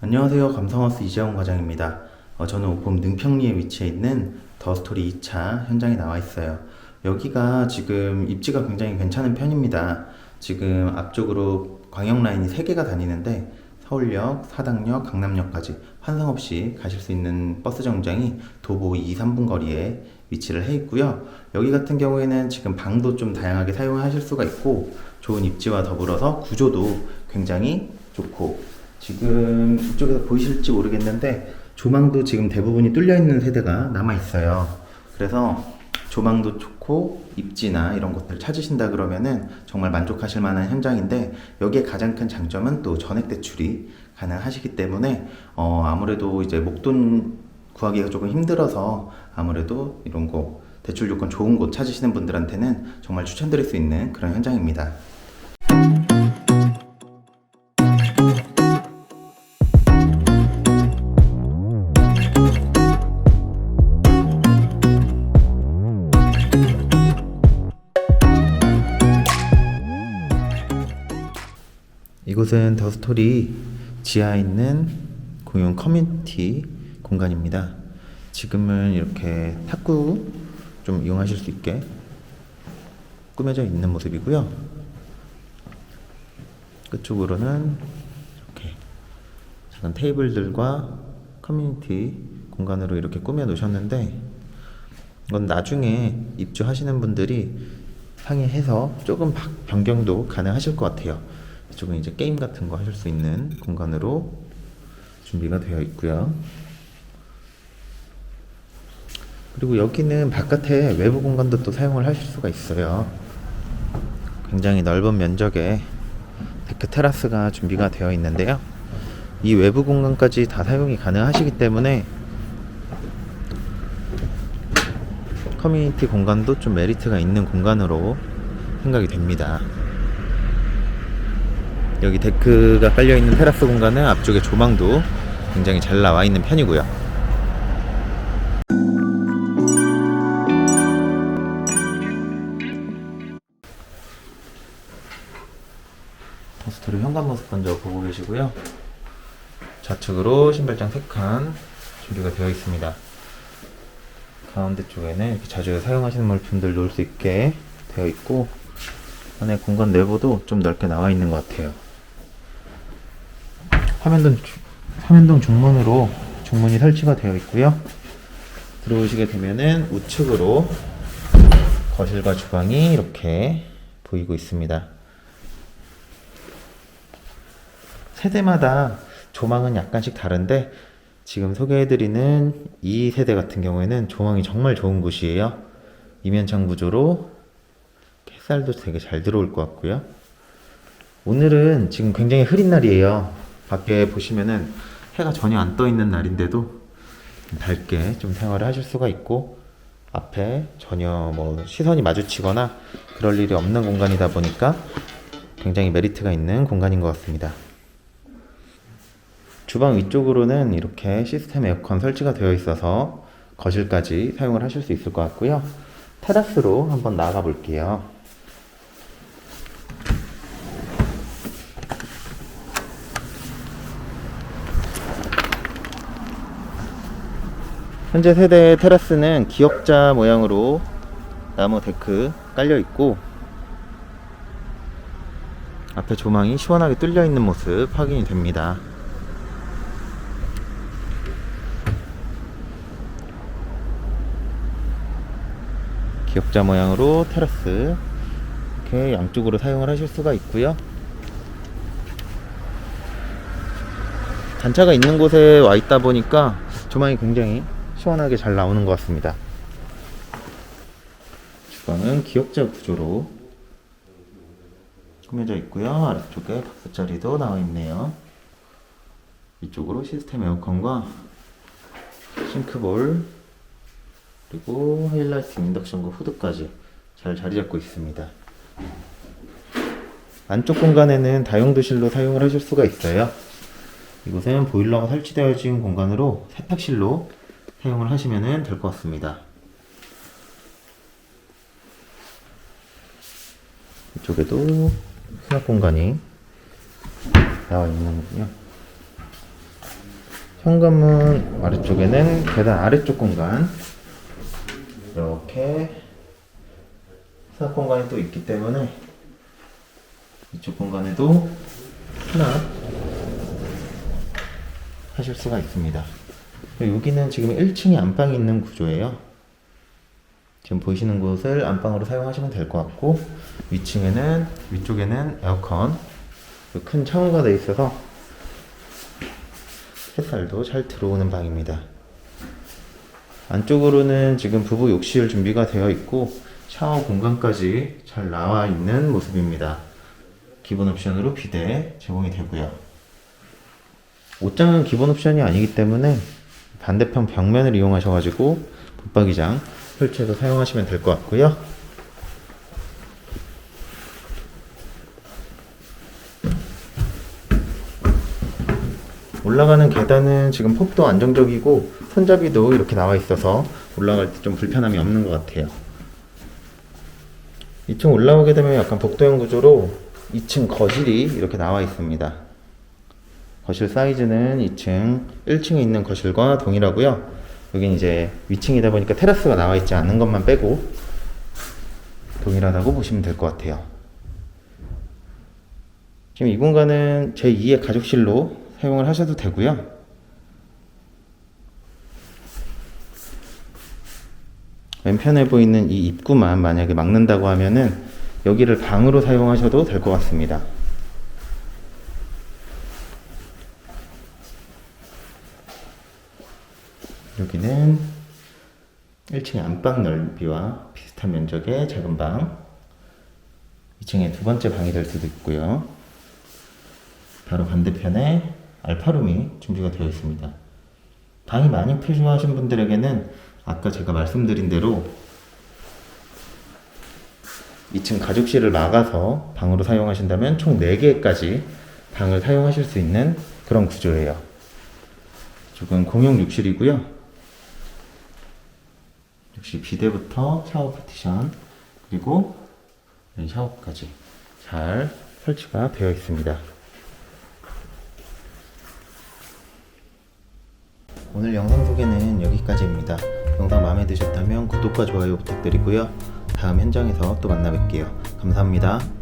안녕하세요. 감성하우스 이재원 과장입니다. 어, 저는 오봄 능평리에 위치해 있는 더스토리 2차 현장에 나와 있어요. 여기가 지금 입지가 굉장히 괜찮은 편입니다. 지금 앞쪽으로 광역 라인이 3개가 다니는데 서울역, 사당역, 강남역까지 환상 없이 가실 수 있는 버스 정장이 도보 2, 3분 거리에 위치를 해 있고요. 여기 같은 경우에는 지금 방도 좀 다양하게 사용하실 수가 있고 좋은 입지와 더불어서 구조도 굉장히 좋고 지금 이쪽에서 보이실지 모르겠는데 조망도 지금 대부분이 뚫려 있는 세대가 남아 있어요. 그래서 조망도 좋고 입지나 이런 것들을 찾으신다 그러면은 정말 만족하실 만한 현장인데 여기에 가장 큰 장점은 또 전액 대출이 가능하시기 때문에 어 아무래도 이제 목돈 구하기가 조금 힘들어서 아무래도 이런 거 대출 조건 좋은 곳 찾으시는 분들한테는 정말 추천드릴 수 있는 그런 현장입니다. 이곳은 더 스토리 지하에 있는 공용 커뮤니티 공간입니다. 지금은 이렇게 탁구 좀 이용하실 수 있게 꾸며져 있는 모습이고요. 끝쪽으로는 이렇게 작은 테이블들과 커뮤니티 공간으로 이렇게 꾸며 놓으셨는데 이건 나중에 입주하시는 분들이 상의해서 조금 바- 변경도 가능하실 것 같아요. 이쪽은 이제 게임 같은 거 하실 수 있는 공간으로 준비가 되어 있고요. 그리고 여기는 바깥에 외부 공간도 또 사용을 하실 수가 있어요. 굉장히 넓은 면적의 데크 테라스가 준비가 되어 있는데요. 이 외부 공간까지 다 사용이 가능하시기 때문에 커뮤니티 공간도 좀 메리트가 있는 공간으로 생각이 됩니다. 여기 데크가 깔려 있는 테라스 공간은 앞쪽에 조망도 굉장히 잘 나와 있는 편이고요. 포스트로 현관 모습 먼저 보고 계시고요. 좌측으로 신발장 3칸 준비가 되어 있습니다. 가운데 쪽에는 이렇게 자주 사용하시는 물품들 놓을 수 있게 되어 있고 안에 공간 내부도 좀 넓게 나와 있는 것 같아요. 화면동, 주- 화면동 중문으로 중문이 설치가 되어 있고요. 들어오시게 되면은 우측으로 거실과 주방이 이렇게 보이고 있습니다. 세대마다 조망은 약간씩 다른데 지금 소개해드리는 이 세대 같은 경우에는 조망이 정말 좋은 곳이에요. 이면창 구조로 햇살도 되게 잘 들어올 것 같고요. 오늘은 지금 굉장히 흐린 날이에요. 밖에 보시면은 해가 전혀 안 떠 있는 날인데도 밝게 좀 생활을 하실 수가 있고 앞에 전혀 뭐 시선이 마주치거나 그럴 일이 없는 공간이다 보니까 굉장히 메리트가 있는 공간인 것 같습니다. 주방 위쪽으로는 이렇게 시스템 에어컨 설치가 되어 있어서 거실까지 사용을 하실 수 있을 것 같고요. 테라스로 한번 나가 볼게요. 현재 세대 테라스는 기역자 모양으로 나무 데크 깔려 있고 앞에 조망이 시원하게 뚫려 있는 모습 확인이 됩니다. 기역자 모양으로 테라스 이렇게 양쪽으로 사용을 하실 수가 있고요. 단차가 있는 곳에 와 있다 보니까 조망이 굉장히 시원하게 잘 나오는 것 같습니다. 주방은 기역자 구조로 꾸며져 있고요. 아래쪽에 박스 자리도 나와 있네요. 이쪽으로 시스템 에어컨과 싱크볼 그리고 하이라이트 인덕션과 후드까지 잘 자리 잡고 있습니다. 안쪽 공간에는 다용도실로 사용을 하실 수가 있어요. 이곳은 보일러가 설치되어진 공간으로 세탁실로 사용을 하시면 될 것 같습니다. 이쪽에도 수납 공간이 나와 있는군요. 현관문 아래쪽에는 계단 아래쪽 공간 이렇게 수납 공간이 또 있기 때문에 이쪽 공간에도 수납 하실 수가 있습니다. 여기는 지금 1층에 안방이 있는 구조예요. 지금 보이시는 곳을 안방으로 사용하시면 될 것 같고 위층에는 위쪽에는 에어컨 그큰 창호가 돼 있어서 햇살도 잘 들어오는 방입니다. 안쪽으로는 지금 부부 욕실 준비가 되어 있고 샤워 공간까지 잘 나와 있는 모습입니다. 기본 옵션으로 비대 제공이 되고요. 옷장은 기본 옵션이 아니기 때문에 반대편 벽면을 이용하셔가지고 붙박이장 설치해서 사용하시면 될 것 같고요. 올라가는 계단은 지금 폭도 안정적이고 손잡이도 이렇게 나와 있어서 올라갈 때 좀 불편함이 없는 것 같아요. 2층 올라오게 되면 약간 복도형 구조로 2층 거실이 이렇게 나와 있습니다. 거실 사이즈는 2층, 1층에 있는 거실과 동일하고요. 여긴 이제 위층이다 보니까 테라스가 나와 있지 않은 것만 빼고 동일하다고 보시면 될 것 같아요. 지금 이 공간은 제2의 가족실로 사용을 하셔도 되고요. 왼편에 보이는 이 입구만 만약에 막는다고 하면은 여기를 방으로 사용하셔도 될 것 같습니다. 여기는 1층의 안방 넓이와 비슷한 면적의 작은 방 2층에 두 번째 방이 될 수도 있고요. 바로 반대편에 알파룸이 준비가 되어 있습니다. 방이 많이 필요하신 분들에게는 아까 제가 말씀드린 대로 2층 가족실을 막아서 방으로 사용하신다면 총 4개까지 방을 사용하실 수 있는 그런 구조예요. 이쪽은 공용 욕실이고요. 역시 비대부터 샤워 파티션 그리고 샤워까지 잘 설치가 되어 있습니다. 오늘 영상 소개는 여기까지입니다. 영상 마음에 드셨다면 구독과 좋아요 부탁드리고요. 다음 현장에서 또 만나 뵐게요. 감사합니다.